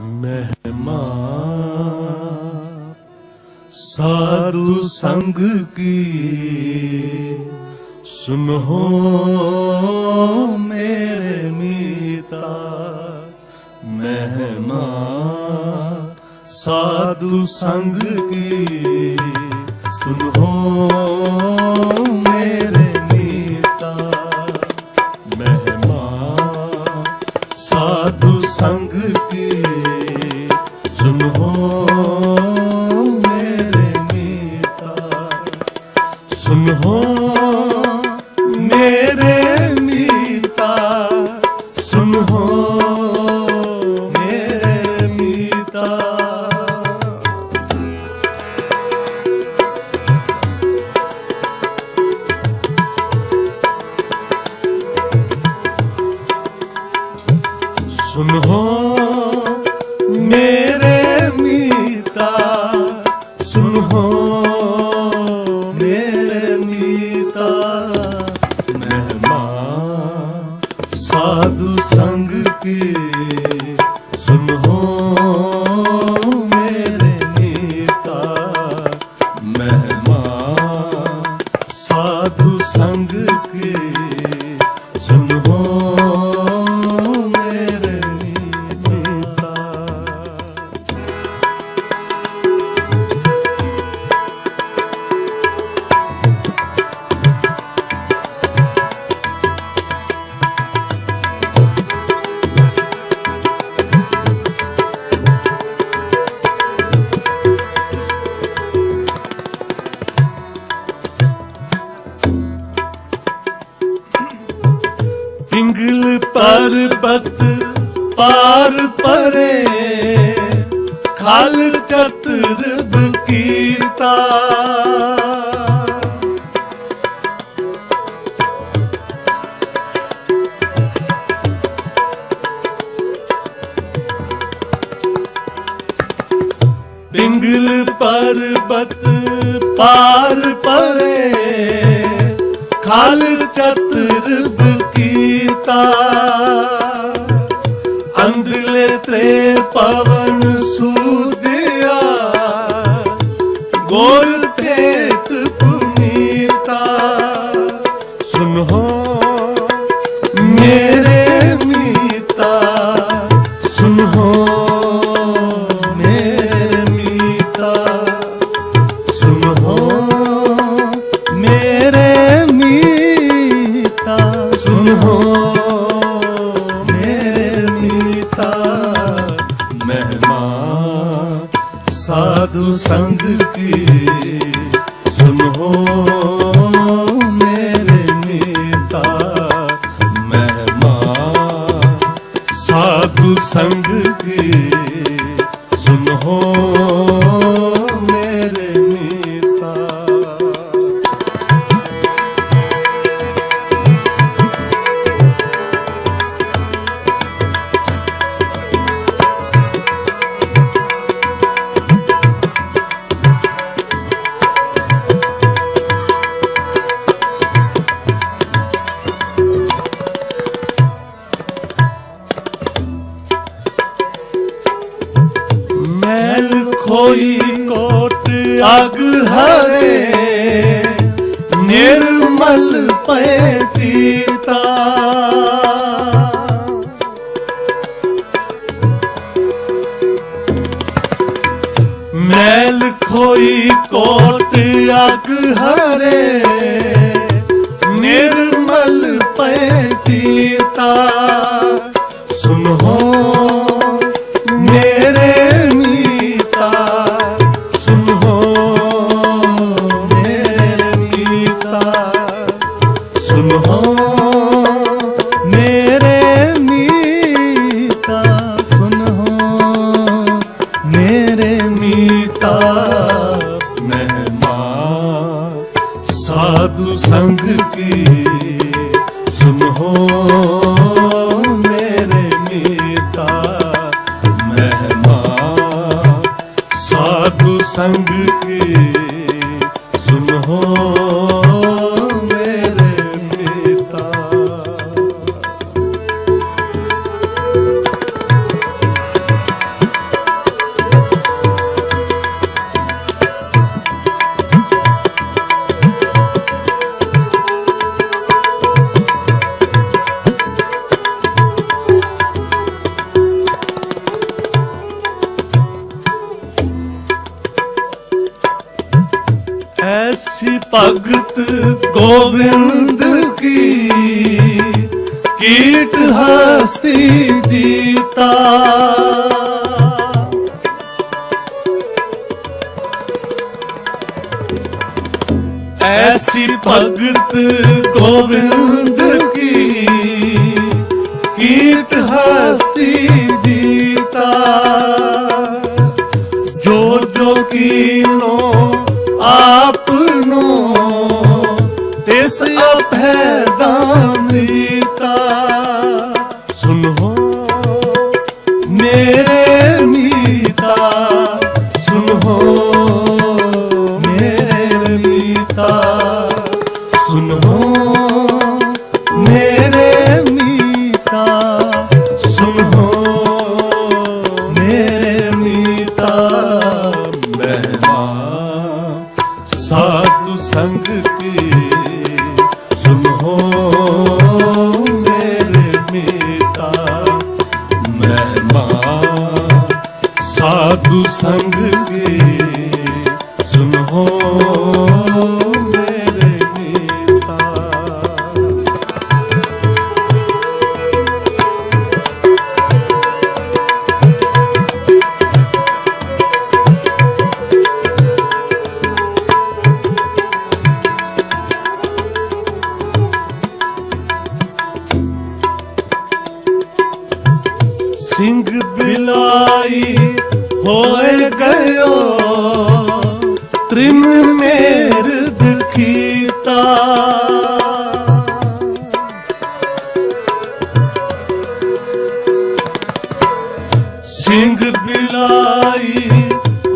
ਮਹਿਮਾ ਸਾਧੂ ਸੰਗ ਕੀ ਸੁਨੋ ਮੇਰੇ ਮੀਤਾ ਮਹਿਮਾ ਸਾਧੂ ਸੰਗ ਕੀ ਸੁਨੋ ਸੰਗ ਬਤ ਪਾਰ ਪਰੇ ਖਾਲ ਚਤਰਬ ਕੀਤਾ ਪਿੰਗਲ ਪਰਬਤ ਪਾਰ ਪਰੇ ਖਾਲ ਚਤਰਬ ਕੀਤਾ ਅੰਧਲੇ ਤੇ ਮੀਤਾ ਮਹਿਮਾ ਸਾਧੂ ਸੰਗ ਕੀ ਸੁਨੋ ਕੋਈ ਕੋਟ ਅਗ ਹਰੇ, ਨਿਰਮਲ ਪਏ ਚੀਤਾ। ਮੈਲ ਖੋਈ ਕੋਟ ਅਗ ਹਰੇ, ਨਿਰਮਲ ਪਏ ਚੀਤਾ। ਸੁਨੋ ਭਗਤ ਗੋਬਿੰਦ ਕੀ? ਕੀਟ ਹਸਤੀ ਜੀਤਾ। ਐਸੀ ਭਗਤ ਗੋਬਿੰਦ ਕੀ? ਕੀਟ ਹਸਤੀ ਜੀਤਾ। ਜੋ ਜੋ ਕੀਨੋ ਆ ਸੁਨੋ ਮੇਰੇ ਤ੍ਰਿਨ ਮੇਰਦ ਕੀਤਾ। ਸਿੰਘ ਬਿਲਾਈ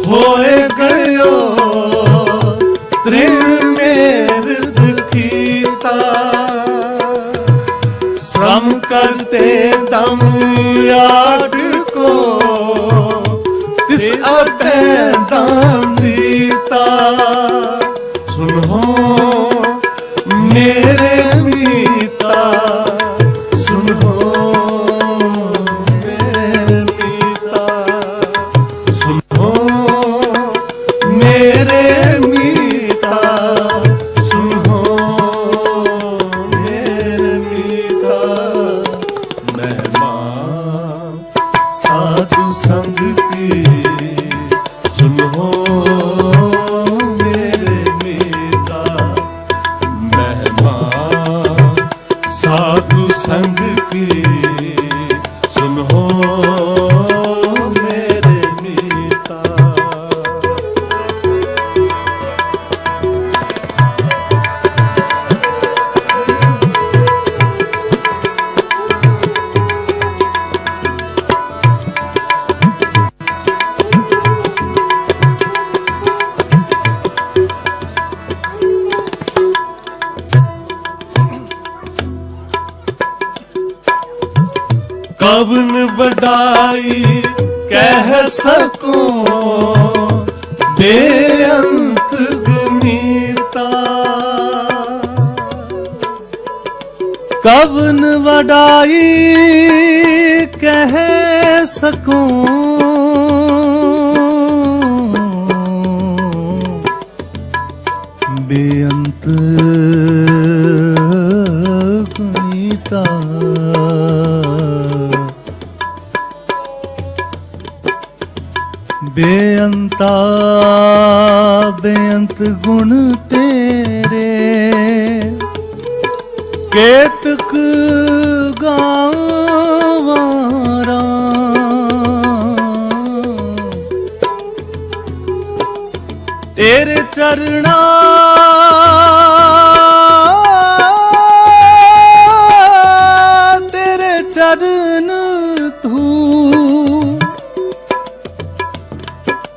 ਹੋਏ ਗਇਓ ਤ੍ਰਿਨ ਮੇਰਦ ਕੀਤਾ। ਸ਼ਰਮ ਕਰਤੇ ਦਮ ਯਾਦ ਕੋ ਤਿਸ ਅਪੈ ਦਮ ਦੀ ਦਿੱਤਾ ਸੁਣੋ ਮੇਰੇ ਸੰਗ ਕੀ ਸੁਨੋ ਮੇਰੇ ਕਵਨ ਵਡਾਈ ਕਹਿ ਸਕੋ ਬੇਅੰਤ ਗੁਨੀਤਾ ਕਵਨ ਵਡਾਈ ਕਹਿ ਸਕੂੰ ਬੇਅੰਤ ਬੇਅੰਤਾ ਬੇਅੰਤ ਗੁਣ ਤੇਰੇ। ਕੇਤਕ ਗਾਵਾਰਾ। ਤੇਰੇ ਚਰਣਾ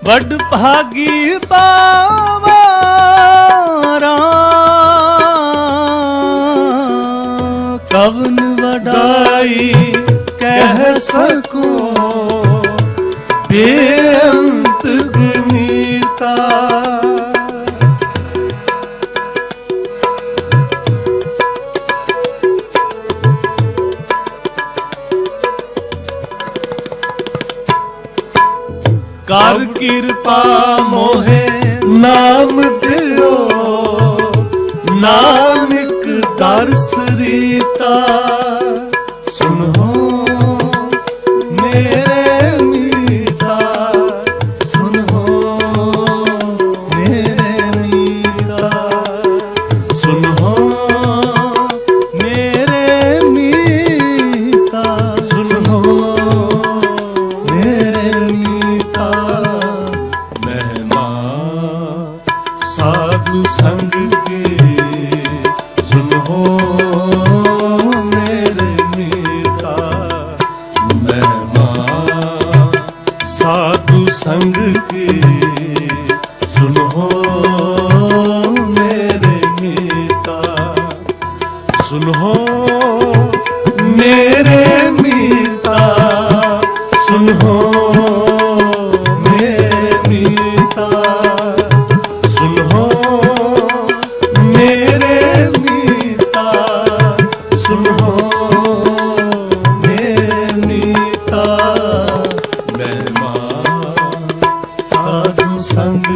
ਵੱਡ ਭਾਗੀ ਪਾਵਾਰਾ ਰੀਤਾ ਸੁਨੋ ਮੇਰੇ ਮੀਤਾ ਸੁਨੋ ਮੇਰੇ ਮੇਰੇ ਮੀਤਾ ਸੁਨੋ ਮੇਰੇ ਮੀਤਾ ਮਹਿਮਾ ਸਾਧੂ ਸੰਗ